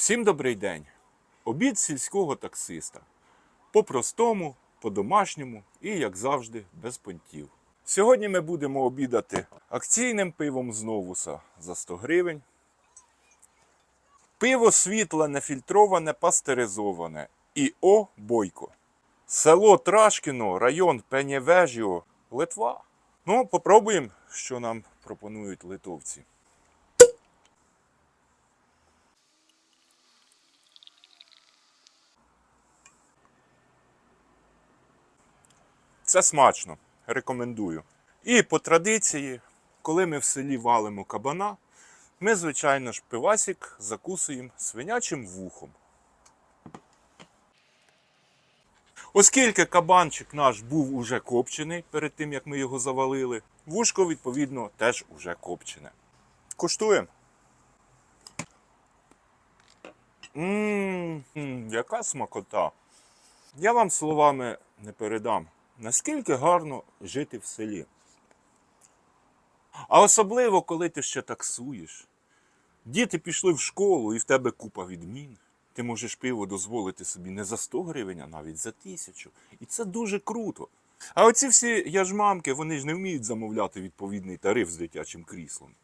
Всім добрий день. Обід сільського таксиста. По-простому, по-домашньому і, як завжди, без понтів. Сьогодні ми будемо обідати акційним пивом з Новуса за 100 гривень. Пиво світле, нефільтроване, пастеризоване. ІО Бойко. Село Трашкіно, район Пенєвежіо, Литва. Ну, попробуємо, що нам пропонують литовці. Це смачно, рекомендую. І по традиції, коли ми в селі валимо кабана, ми, звичайно ж, пивасик закусуємо свинячим вухом. Оскільки кабанчик наш був уже копчений перед тим, як ми його завалили, вушко, відповідно, теж уже копчене. Куштуємо. Ммм, яка смакота. Я вам словами не передам, наскільки гарно жити в селі. А особливо, коли ти ще таксуєш. Діти пішли в школу і в тебе купа відмін. Ти можеш пиво дозволити собі не за 100 гривень, а навіть за тисячу. І це дуже круто. А оці всі яжмамки, вони ж не вміють замовляти відповідний тариф з дитячим кріслом.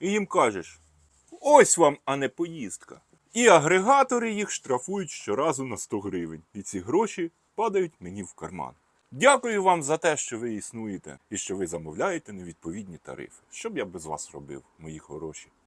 І їм кажеш: ось вам, а не поїздка. І агрегатори їх штрафують щоразу на 100 гривень. І ці гроші падають мені в карман. Дякую вам за те, що ви існуєте і що ви замовляєте невідповідні тарифи. Що б я без вас робив, мої хороші?